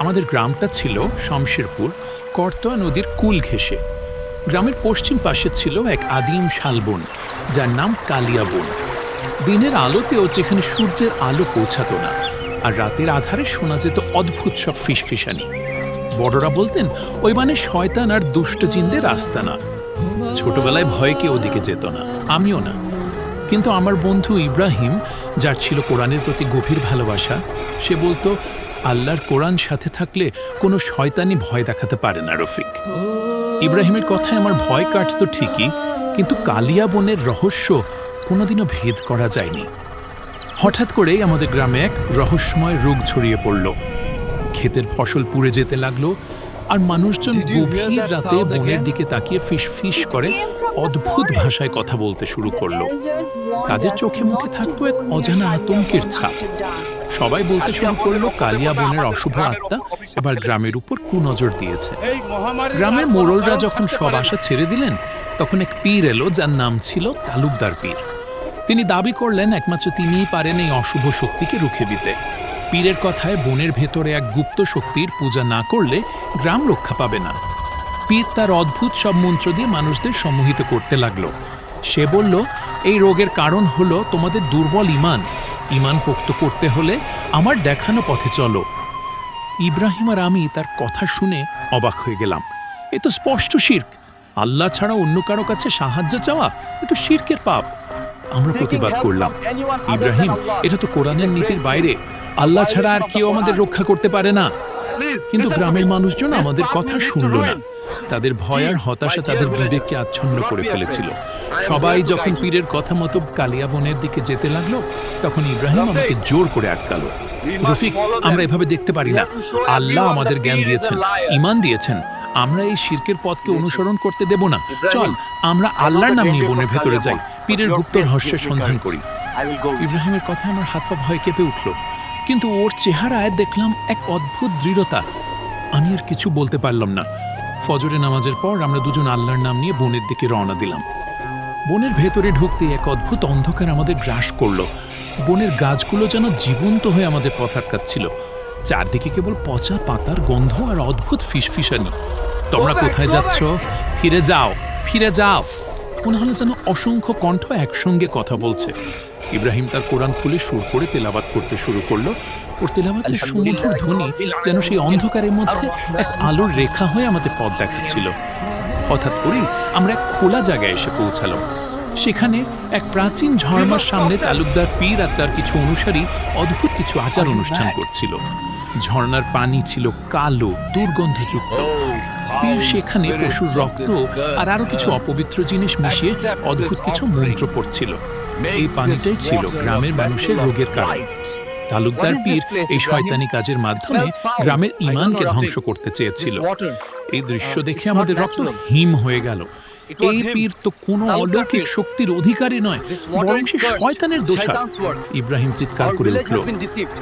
আমাদের গ্রামটা ছিল শমশেরপুর, করতোয়া নদীর কুল ঘেঁষে। গ্রামের পশ্চিম পাশে ছিল এক আদিম শালবন যার নাম কালিয়া বন। দিনের আলোতেও যেখানে সূর্যের আলো পৌঁছাতো না, আর রাতের আধারে শোনা যেত অদ্ভুত সব ফিসফিসানি। বড়রা বলতেন, ওই মানে শয়তান আর দুষ্ট চিনদের রাস্তা না। ছোটবেলায় ভয়ে কেউ ওদিকে যেত না, আমিও না। কিন্তু আমার বন্ধু ইব্রাহিম, যার ছিল কোরআনের প্রতি গভীর ভালোবাসা, সে বলতো আল্লাহর কোরআন সাথে থাকলে কোনো শয়তানি ভয় দেখাতে পারে না রফিক। ইব্রাহিমের কথায় আমার ভয় কাটতো ঠিকই কিন্তু কালিয়া বনের রহস্য কোনোদিনও ভেদ করা যায়নি। হঠাৎ করেই আমাদের গ্রামে এক রহস্যময় রোগ ছড়িয়ে পড়ল। ক্ষেতের ফসল পুড়ে যেতে লাগল আর মানুষজন গভীর রাতে বনের দিকে তাকিয়ে ফিস ফিস করে অদ্ভুত ভাষায় কথা বলতে শুরু করল। তাদের চোখে মুখে থাকতো এক অজানা আতঙ্কের ছাপ। সবাই বলতে শুরু করল, কালিয়া বনের অশুভ আত্মা এবার গ্রামের উপর কুনজর দিয়েছে। গ্রামের মোড়লরা যখন সব আশা ছেড়ে দিলেন, তখন এক পীর এলো যার নাম ছিল তালুকদার পীর। তিনি দাবি করলেন, একমাত্র তিনিই পারেন এই অশুভ শক্তিকে রুখে দিতে। পীরের কথায় বনের ভেতরে এক গুপ্ত শক্তির পূজা না করলে গ্রাম রক্ষা পাবে না। পীর তার অদ্ভুত সব মন্ত্র দিয়ে মানুষদের সম্মোহিত করতে লাগল। সে বলল এই রোগের কারণ হলো তোমাদের দুর্বল ইমান। ইমান পোক্ত করতে হলে আমার দেখানো পথে চলো। ইব্রাহিম আর আমি তার কথা শুনে অবাক হয়ে গেলাম। এ তো স্পষ্ট শির্ক। আল্লাহ ছাড়া অন্য কারও কাছে সাহায্য চাওয়া এ তো শির্কের পাপ। আমরা প্রতিবাদ করলাম। ইব্রাহিম এটা তো কোরআনের নীতির বাইরে। আল্লাহ ছাড়া আর কেউ আমাদের রক্ষা করতে পারে না। কিন্তু গ্রামের মানুষজন আমাদের কথা শুনল না। তাদের ভয় আর হতাশা তাদের বিবেককে আচ্ছন্ন করে ফেলেছিল। সবাই যখন পীরের কথা মতো কালিয়া বনের দিকে যেতে লাগল তখন ইব্রাহিম আমাকে জোর করে আটকালো। রফিক আমরা এভাবে দেখতে পারি না। আল্লাহ আমাদের জ্ঞান দিয়েছেন ইমান দিয়েছেন। আমরা এই শিরকের পথকে অনুসরণ করতে দেব না। চল আমরা আল্লাহর নাম নিয়ে বনের ভেতরে যাই। পীরের গুপ্ত রহস্যের সন্ধান করি। ইব্রাহিমের কথা আমার হাত পা ভয় কেঁপে উঠল। কিন্তু ওর চেহারায় দেখলাম এক অদ্ভুত দৃঢ়তা। আমি আর কিছু বলতে পারলাম না। ফজরে নামাজের পর আমরা দুজন আল্লাহর নাম নিয়ে বনের দিকে রওনা দিলাম। বনের ভেতরে ঢুকতে এক অদ্ভুত অন্ধকার আমাদের গ্রাস করল। বনের গাছগুলো যেন জীবন্ত হয়ে আমাদের পথ আটকাচ্ছিল। চারদিকে কেবল পচা পাতার গন্ধ আর অদ্ভুত ফিসফিসানি। তোমরা কোথায় যাচ্ছ? ফিরে যাও ফিরে যাও। মনে হলো যেন অসংখ্য কণ্ঠ একসঙ্গে কথা বলছে। ইব্রাহিম তার কোরআন খুলে সুর করে তেলাবাত করতে শুরু করল। ওর তেলাবাতের সুমধুর ধ্বনি যেন সেই অন্ধকারের মধ্যে এক আলোর রেখা হয়ে আমাদের পথ দেখাচ্ছিল। হঠাৎ করেই আমরা এক খোলা জায়গায় এসে পৌঁছালাম। সেখানে এক প্রাচীন ঝর্ণার সামনে তালুকদার পীর আর তার কিছু অনুসারী অদ্ভুত কিছু আচার অনুষ্ঠান করছিল। ঝর্ণার পানি ছিল কালো দুর্গন্ধযুক্ত। পীর সেখানে পশুর রক্ত আর আরও কিছু অপবিত্র জিনিস মিশিয়ে অদ্ভুত কিছু মন্ত্র পড়ছিল। এই পানিটাই ছিল গ্রামের মানুষের রোগের কারণ। তালুকদার পীর এই শয়তানি কাজের মাধ্যমে গ্রামের ইমানকে ধ্বংস করতে চেয়েছিল। এই দৃশ্য দেখে আমাদের রক্ত হিম হয়ে গেল। এই পীর তো কোনো অলৌকিক শক্তির অধিকারী নয় বরং সে শয়তানের দোষা ইব্রাহিম চিৎকার করে উঠল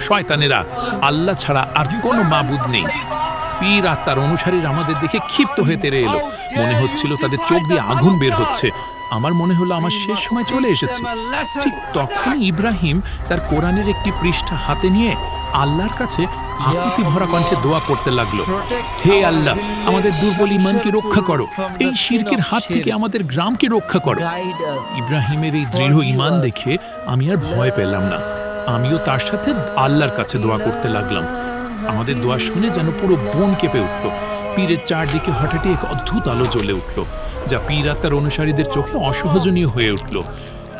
শয়তানেরা আল্লাহ ছাড়া আর কোনো মাবুদ নেই। পীর আর তার অনুসারীরা আমাদের দেখে ক্ষিপ্ত হয়ে তেরে এলো। মনে হচ্ছিল তাদের চোখ দিয়ে আগুন বের হচ্ছে। আমার মনে হলো আমার শেষ সময় চলে এসেছে। ঠিক তখনই ইব্রাহিম তার কোরআনের একটি পৃষ্ঠা হাতে নিয়ে আল্লাহর কাছে আকুতি ভরা কণ্ঠে দোয়া করতে লাগল। হে আল্লাহ আমাদের দুর্বল ইমানকে রক্ষা করো। এই শিরকের হাত থেকে আমাদের গ্রামকে রক্ষা করো। ইব্রাহিমের এই দৃঢ় ইমান দেখে আমি আর ভয় পেলাম না। আমিও তার সাথে আল্লাহর কাছে দোয়া করতে লাগলাম। আমাদের দোয়া শুনে যেন পুরো বন কেঁপে উঠল। পীরের চারদিকে হঠাৎই এক অদ্ভুত আলো জ্বলে উঠল যা পীর আর তার অনুসারীদের চোখে অসহজনীয় হয়ে উঠল।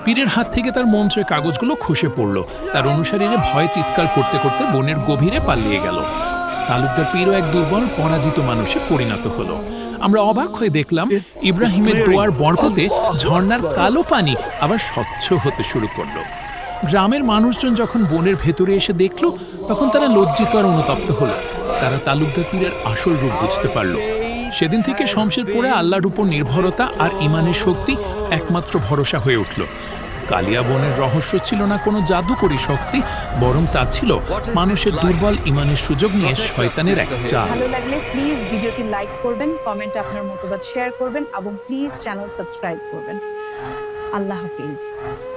পীরের হাত থেকে তার মন্ত্রের কাগজগুলো খসে পড়ল। তার অনুসারীরা ভয়ে চিৎকার করতে করতে বনের গভীরে পালিয়ে গেল। তালুকদার পীরও এক দুর্বল পরাজিত মানুষে পরিণত হলো। আমরা অবাক হয়ে দেখলাম ইব্রাহিমের দোয়ার বরকতে ঝর্ণার কালো পানি আবার স্বচ্ছ হতে শুরু করল। গ্রামের মানুষজন যখন বনের ভেতরে এসে দেখল তখন তারা লজ্জিত আর অনুতপ্ত হলো। তারা তালুকদার পীরের আসল রূপ বুঝতে পারল। সেদিন থেকে শমশেরপুরে আল্লাহর উপর নির্ভরতা আর ইমানের শক্তি একমাত্র ভরসা হয়ে উঠল। কালিয়া বনের রহস্য ছিল না কোনো জাদুকরী শক্তি, বরং তা ছিল মানুষের দুর্বল ইমানের সুযোগ নিয়ে শয়তানের এক চাল। ভালো লাগলে প্লিজ ভিডিওটি লাইক করবেন কমেন্টে আপনার মতবাদ শেয়ার করবেন এবং প্লিজ চ্যানেল সাবস্ক্রাইব করবেন। আল্লাহ হাফিজ।